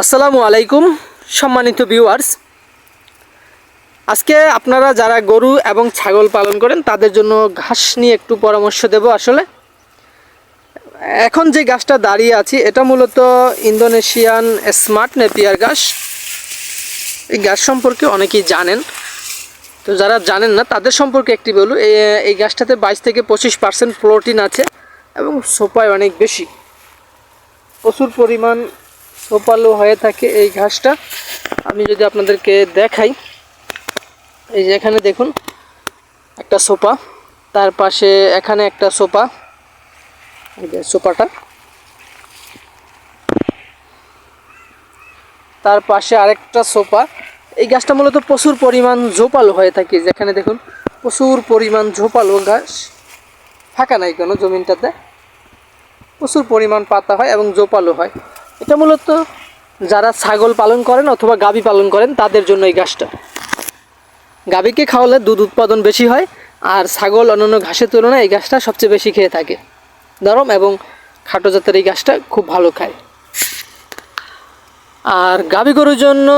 আসসালামু আলাইকুম, সম্মানিত ভিউয়ার্স আজকে আপনারা যারা গরু এবং ছাগল পালন করেন, তাদের জন্য ঘাস নিয়ে একটু পরামর্শ দেব আসলে। এখন যে গাছটা দাঁড়িয়ে আছি, এটা মূলত ইন্দোনেশিয়ান স্মার্ট নেপিয়ার ঘাস। এই গাছ সম্পর্কে অনেকেই জানেন। তো যারা জানেন না, তাদের সম্পর্কে একটি বলু এই গাছটাতে বাইশ থেকে পঁচিশ পার্সেন্ট প্রোটিন আছে এবং সোপায় অনেক বেশি। প্রচুর পরিমাণ সোপালো হয়ে থাকে এই ঘাসটা। আমি যদি আপনাদেরকে দেখাই, এই যে এখানে দেখুন, একটা সোপা। তার পাশে এখানে একটা সোপা। এই যে সোপাটা। তার পাশে আরেকটা সোফা এই গাছটা মূলত প্রচুর পরিমাণ ঝোপালো হয়ে থাকে। যেখানে দেখুন, প্রচুর পরিমাণ ঝোপালো গাছ। ফাঁকা নাই কোনো জমিনটাতে। প্রচুর পরিমাণ পাতা হয় এবং জোপালো হয়। এটা মূলত যারা ছাগল পালন করেন অথবা গাভী পালন করেন, তাদের জন্য এই গাছটা। গাভীকে খাওয়ালে দুধ উৎপাদন বেশি হয় আর ছাগল অন্যান্য ঘাসের তুলনায় এই গাছটা সবচেয়ে বেশি খেয়ে থাকে। নরম এবং খাটো জাতের এই গাছটা খুব ভালো খায়। আর গাভী গরুর জন্য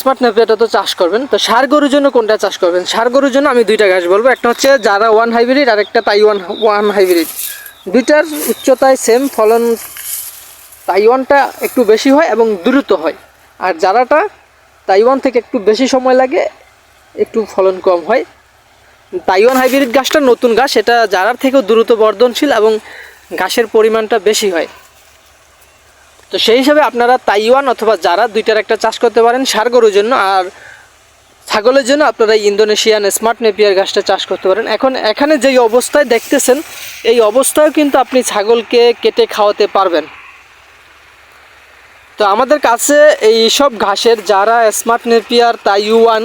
স্মার্ট নেপিয়াটা তো চাষ করবেন। তো সার গরুর জন্য কোনটা চাষ করবেন? সার গরুর জন্য আমি দুইটা ঘাস বলব। একটা হচ্ছে যারা ওয়ান হাইব্রিড আর একটা তাই ওয়ান ওয়ান হাইব্রিড দুইটার উচ্চতায় সেম ফলন তাইওয়ানটা একটু বেশি হয় এবং দ্রুত হয়। আর যারাটা তাইওয়ান থেকে একটু বেশি সময় লাগে, একটু ফলন কম হয়। তাইওয়ান হাইব্রিড গাছটা নতুন গাছ এটা জারার থেকেও দ্রুত বর্ধনশীল এবং ঘাসের পরিমাণটা বেশি হয়। তো সেই হিসাবে আপনারা তাইওয়ান অথবা যারা দুইটার একটা চাষ করতে পারেন সার গরুর জন্য। আর ছাগলের জন্য আপনারা ইন্দোনেশিয়ান স্মার্ট নেপিয়ার গাছটা চাষ করতে পারেন। এখন এখানে যেই অবস্থায় দেখতেছেন, এই অবস্থায় কিন্তু আপনি ছাগলকে কেটে খাওয়াতে পারবেন। তো আমাদের কাছে এই সব ঘাসের যারা স্মার্ট নেপিয়ার, তাইওয়ান,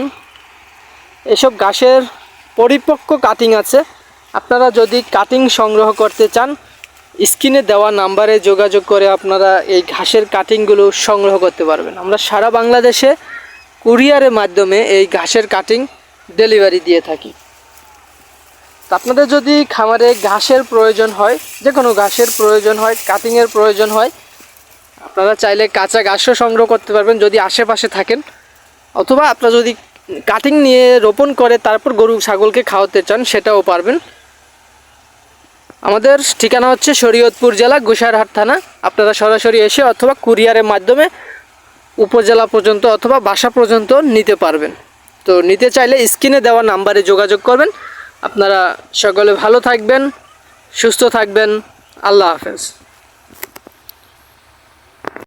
এসব ঘাসের পরিপক্ক কাটিং আছে। আপনারা যদি কাটিং সংগ্রহ করতে চান, স্ক্রিনে দেওয়া নাম্বারে যোগাযোগ করে আপনারা এই ঘাসের কাটিংগুলো সংগ্রহ করতে পারবেন। আমরা সারা বাংলাদেশে কুরিয়ারের মাধ্যমে এই ঘাসের কাটিং ডেলিভারি দিয়ে থাকি। আপনাদের যদি খামারে ঘাসের প্রয়োজন হয় যে কোনো ঘাসের প্রয়োজন হয় কাটিংয়ের প্রয়োজন হয় আপনারা চাইলে কাঁচা ঘাসও সংগ্রহ করতে পারবেন যদি আশেপাশে থাকেন। অথবা আপনারা যদি কাটিং নিয়ে রোপণ করে তারপর গরু, ছাগলকে খাওয়াতে চান, সেটাও পারবেন। আমাদের ঠিকানা হচ্ছে শরীয়তপুর জেলা, গুসারহাট থানা। আপনারা সরাসরি এসে অথবা কুরিয়ারের মাধ্যমে উপজেলা পর্যন্ত অথবা বাসা পর্যন্ত নিতে পারবেন। তো নিতে চাইলে স্ক্রিনে দেওয়া নাম্বারে যোগাযোগ করবেন। আপনারা সকলে ভালো থাকবেন, সুস্থ থাকবেন। আল্লাহ হাফেজ।